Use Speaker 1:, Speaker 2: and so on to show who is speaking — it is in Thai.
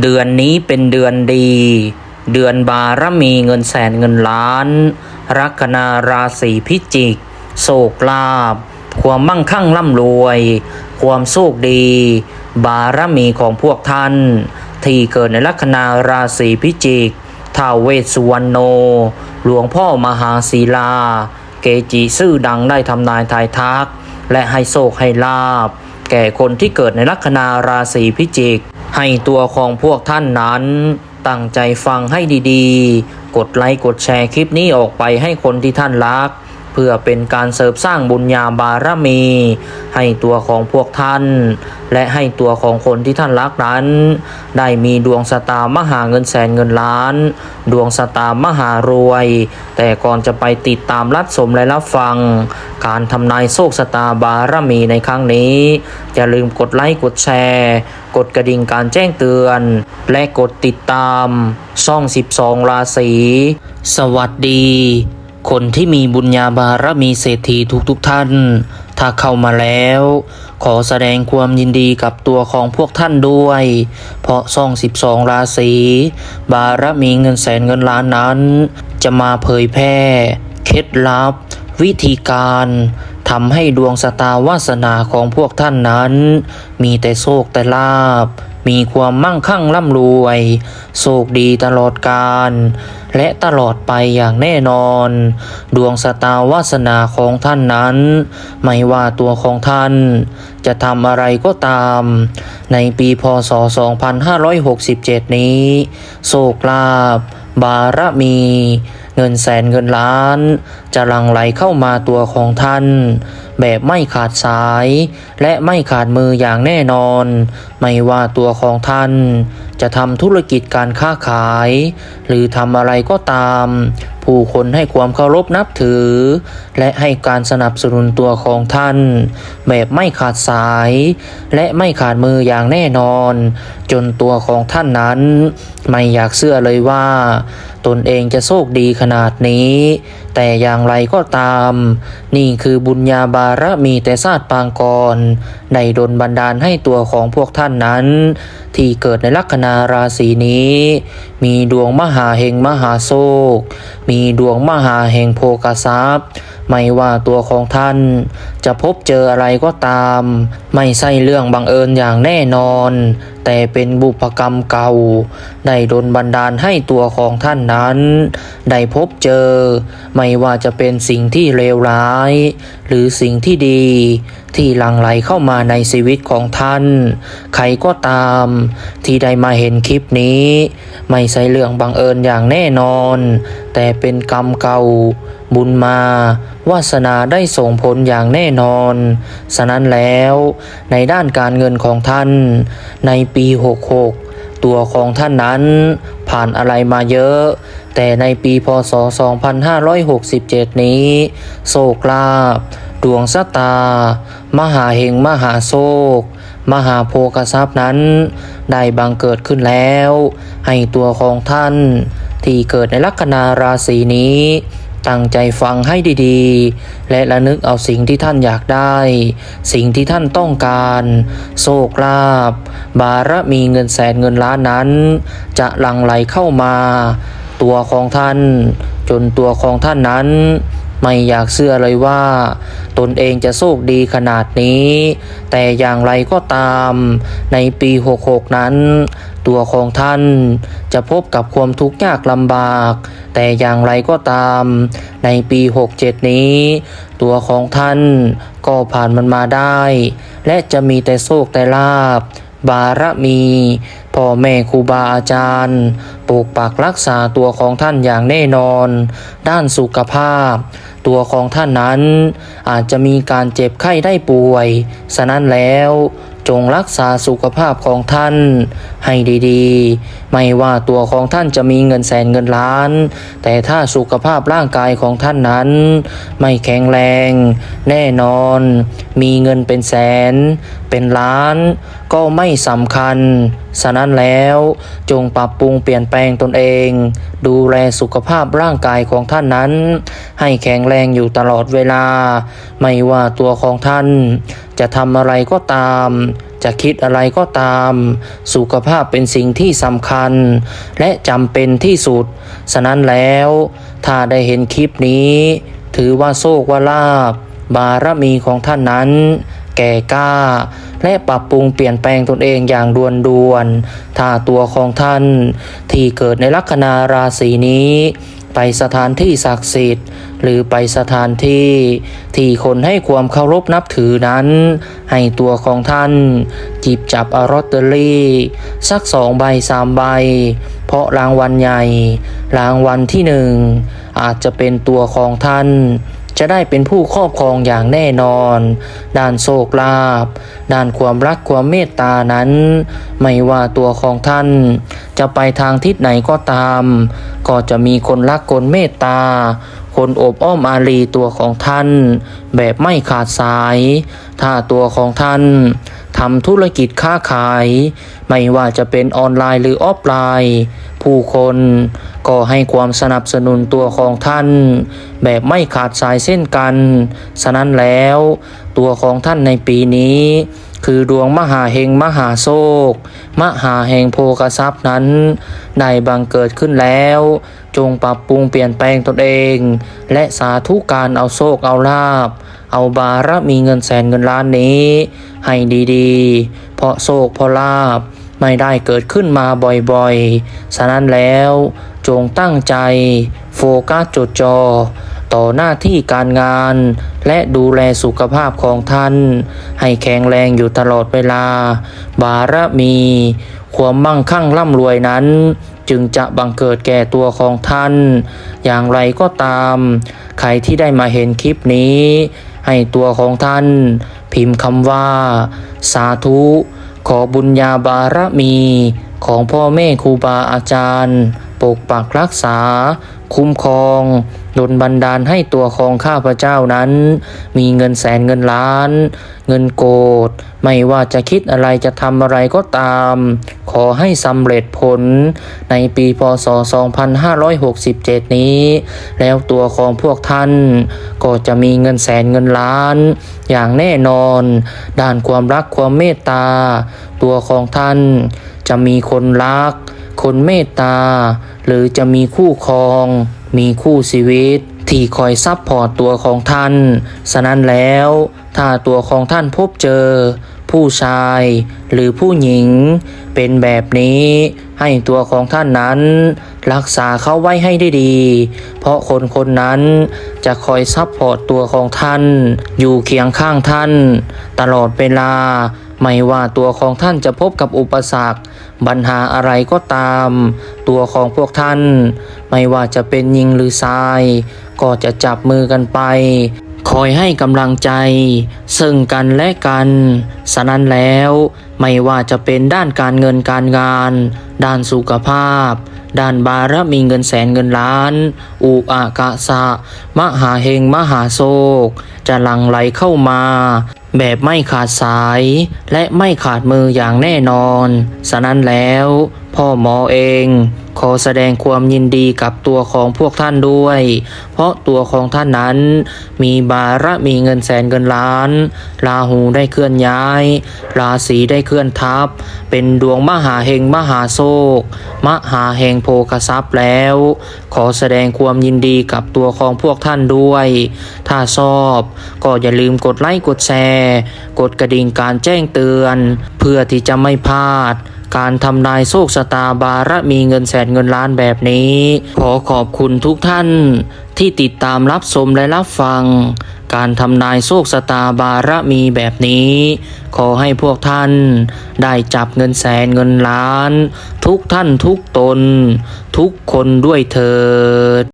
Speaker 1: เดือนนี้เป็นเดือนดี เดือนบารมีเงินแสนเงินล้าน ลัคนาราศีพิจิก โศกลาภความมั่งคั่งร่ำรวย ความโชคดี บารมีของพวกท่าน ที่เกิดในลัคนาราศีพิจิกท้าวเวสสุวรรณโน หลวงพ่อมหาศิลา เกจิชื่อดังได้ทำนายทายทัก และให้โชคให้ลาบ แก่คนที่เกิดในลัคนาราศีพิจิก ให้ตัวของพวกท่านนั้นตั้งใจฟังให้ดีๆ กดไลค์กดแชร์คลิปนี้ออกไปให้คนที่ท่านรัก เพื่อเป็นการเสริมสร้างบุญญาบารมี ให้ตัวของพวกท่าน และให้ตัวของคนที่ท่านรักนั้น ได้มีดวงสตามหาเงินแสนเงินล้าน ดวงสตามหารวย แต่ก่อนจะไปติดตามรับชมและรับฟัง การทำนายโชคสตาบารมีในครั้งนี้อย่าลืมกดไลค์กดแชร์กดกระดิ่งการแจ้งเตือน และกดติดตามช่อง 12 ราศี สวัสดี คนที่มีบุญญาบารมีเศรษฐีทุกๆทท่าน ถ้าเข้ามาแล้ว ขอแสดงความยินดีกับตัวของพวกท่านด้วย เพราะซ่อง 12 ราศีบารมีเงินแสนเงินล้านนั้น จะมาเผยแพร่ เคล็ดลับ วิธีการ ทำให้ดวงสตาวาสนาของพวกท่านนั้น มีแต่โชคแต่ลาบ มีความมั่งคั่งร่ำรวย โชคดีตลอดกาลและตลอดไปอย่างแน่นอน ดวงสตาวาสนาของท่านนั้น ไม่ว่าตัวของท่าน จะทำอะไรก็ตาม ในปีพศ 2567 นี้ โชคลาภบารมี เงินแสนเงินล้าน จะหลั่งไหลเข้ามาตัวของท่าน แบบไม่ขาดสาย และไม่ขาดมืออย่างแน่นอน ไม่ว่าตัวของท่าน จะทำธุรกิจการค้าขาย หรือทำอะไรก็ตาม ผู้คนให้ความเคารพนับถือ และให้การสนับสนุนตัวของท่าน แบบไม่ขาดสาย และไม่ขาดมืออย่างแน่นอน จนตัวของท่านนั้น ไม่อยากเชื่อเลยว่า ตนเองจะโชคดีขนาดนี้ แต่อย่างไรก็ตาม นี่คือบุญญาบารมีแต่ศาสตร์ปางกรได้ดลบันดาลให้ตัวของพวกท่านนั้น ที่เกิดในลัคนาราศีนี้ มีดวงมหาเฮงมหาโชค มีดวงมหาเฮงโภกทรัพย์ ไม่ว่าตัวของท่าน จะพบเจออะไรก็ตาม ไม่ใช่เรื่องบังเอิญอย่างแน่นอนแต่เป็นบุพกรรมเก่าได้ดลบันดาลให้ตัวของท่านนั้น ได้พบเจอ ไม่ว่าจะเป็นสิ่งที่เลวร้าย หรือสิ่งที่ดี ที่หลั่งไหลเข้ามาในชีวิตของท่าน ใครก็ตาม ที่ได้มาเห็นคลิปนี้ ไม่ใช่เรื่องบังเอิญอย่างแน่นอน แต่เป็นกรรมเก่า บุญมา วาสนาได้ส่งผลอย่างแน่นอน ฉะนั้นแล้วในด้านการเงินของท่าน ในปี 66 ตัวของท่านนั้นผ่านอะไรมาเยอะ แต่ในปีพศ 2567 นี้โศกลาภดวงสตา มหาเฮงมหาโศกมหาโภคทรัพย์นั้น ได้บังเกิดขึ้นแล้ว ให้ตัวของท่าน ที่เกิดในลัคนาราศีนี้ ตั้งใจฟังให้ดีๆ และระนึกเอาสิ่งที่ท่านอยากได้ สิ่งที่ท่านต้องการ โชคลาภบารมีเงินแสนเงินล้านนั้น จะหลั่งไหลเข้ามา ตัวของท่าน จนตัวของท่านนั้น ไม่อยากเชื่อเลยว่า ตนเองจะโชคดีขนาดนี้ แต่อย่างไรก็ตาม ในปี 66 นั้น ตัวของท่านจะพบกับความทุกข์ยากลำบาก แต่อย่างไรก็ตาม ในปี 67 นี้ ตัวของท่านก็ผ่านมันมาได้ และจะมีแต่โชคแต่ลาบบารมี พ่อแม่ครูบาอาจารย์ปกปักรักษาตัวของท่านอย่างแน่นอน ด้านสุขภาพ ตัวของท่านนั้น อาจจะมีการเจ็บไข้ได้ป่วย ฉะนั้นแล้วจงรักษาสุขภาพของท่านให้ดีๆ ไม่ว่าตัวของท่านจะมีเงินแสนเงินล้าน แต่ถ้าสุขภาพร่างกายของท่านนั้น ไม่แข็งแรง แน่นอน มีเงินเป็นแสน เป็นล้าน ก็ไม่สำคัญ ฉะนั้นแล้วจงปรับปรุงเปลี่ยนแปลงตนเอง ดูแลสุขภาพร่างกายของท่านนั้น ให้แข็งแรงอยู่ตลอดเวลา ไม่ว่าตัวของท่าน จะทำอะไรก็ตาม จะคิดอะไรก็ตาม สุขภาพเป็นสิ่งที่สำคัญ และจำเป็นที่สุด ฉะนั้นแล้ว ถ้าได้เห็นคลิปนี้ ถือว่าโชคว่าลาบบารมีของท่านนั้น แก่กล้า และปรับปรุงเปลี่ยนแปลงตนเองอย่างด่วนด่วน ถ้าตัวของท่าน ที่เกิดในลัคนาราศีนี้ ไปสถานที่ศักดิ์สิทธิ์ หรือไปสถานที่ที่คนให้ความเคารพนับถือนั้น ให้ตัวของท่านจิบจับอาลอตเตอรี่ สักสองใบสามใบ เพราะรางวัลใหญ่ รางวัลที่หนึ่งอาจจะเป็นตัวของท่านจะได้เป็นผู้ครอบครองอย่างแน่นอน ด้านโชคลาภ ด้านความรักความเมตตานั้น ไม่ว่าตัวของท่าน จะไปทางทิศไหนก็ตาม ก็จะมีคนรักคนเมตตา คนโอบอ้อมอารีตัวของท่าน แบบไม่ขาดสาย ถ้าตัวของท่านทำธุรกิจค้าขาย ไม่ว่าจะเป็นออนไลน์หรือออฟไลน์ ผู้คนก็ให้ความสนับสนุนตัวของท่าน แบบไม่ขาดสายเส้นกัน ฉะนั้นแล้ว ตัวของท่านในปีนี้ คือดวงมหาเฮงมหาโชคมหาแห่งโภกทรัพย์นั้น ได้บังเกิดขึ้นแล้ว จงปรับปรุงเปลี่ยนแปลงตนเอง และสาธุการเอาโชคเอาลาบ เอาบารมีเงินแสนเงินล้านนี้ ให้ดีๆ เพราะโชคเพราะลาบไม่ได้เกิดขึ้นมาบ่อยๆ ฉะนั้นแล้วจงตั้งใจ โฟกัสจดจ่อต่อหน้าที่การงาน และดูแลสุขภาพของท่าน ให้แข็งแรงอยู่ตลอดเวลา บารมี ความมั่งคั่งร่ำรวยนั้น จึงจะบังเกิดแก่ตัวของท่าน อย่างไรก็ตาม ใครที่ได้มาเห็นคลิปนี้ ให้ตัวของท่าน พิมพ์คำว่า สาธุ ขอบุญญาบารมี ของพ่อแม่ครูบาอาจารย์ ปกปักรักษา คุ้มครองดลบันดาลให้ตัวของข้าพเจ้านั้น มีเงินแสนเงินล้าน เงินโกดไม่ว่าจะคิดอะไรจะทำอะไรก็ตาม ขอให้สำเร็จผลในปีพศ 2567 นี้ แล้วตัวของพวกท่าน ก็จะมีเงินแสนเงินล้าน อย่างแน่นอน ด้านความรักความเมตตา ตัวของท่านจะมีคนรัก คนเมตตา หรือจะมีคู่ครอง มีคู่ชีวิต ที่คอยซับพอร์ตตัวของท่าน ฉะนั้นแล้ว ถ้าตัวของท่านพบเจอ ผู้ชายหรือผู้หญิง เป็นแบบนี้ให้ตัวของท่านนั้น รักษาเขาไว้ให้ได้ดี เพราะคนคนนั้นจะคอยซับพอร์ตตัวของท่าน อยู่เคียงข้างท่าน ตลอดเวลา ไม่ว่าตัวของท่านจะพบกับอุปสรรคปัญหาอะไรก็ตาม ตัวของพวกท่าน ไม่ว่าจะเป็นยิงหรือทราย ก็จะจับมือกันไป คอยให้กำลังใจ ซึ่งกันและกัน สนั้นแล้ว ไม่ว่าจะเป็นด้านการเงินการงาน ด้านสุขภาพ ด้านบารมีเงินแสนเงินล้าน อุอากาสะ มหาเฮงมหาโศก จะหลั่งไหลเข้ามา แบบไม่ขาดสาย และไม่ขาดมืออย่างแน่นอน ฉะนั้นแล้ว พ่อหมอเองขอแสดงความยินดีกับตัวของพวกท่านด้วย เพราะตัวของท่านนั้น มีบารมีเงินแสนเงินล้าน ราหูได้เคลื่อนย้าย ราศีได้เคลื่อนทับ เป็นดวงมหาเฮงมหาโศกมหาเฮงโพคทรัพย์แล้ว ขอแสดงความยินดีกับตัวของพวกท่านด้วย ถ้าชอบก็อย่าลืมกดไลค์กดแชร์ กดกระดิ่งการแจ้งเตือน เพื่อที่จะไม่พลาด การทำนายโชคชะตาบารมีเงินแสนเงินล้านแบบนี้ ขอขอบคุณทุกท่านที่ติดตามรับชมและรับฟัง การทำนายโชคชะตาบารมีแบบนี้ ขอให้พวกท่านได้จับเงินแสนเงินล้าน ทุกท่านทุกตน ทุกคนด้วยเถิด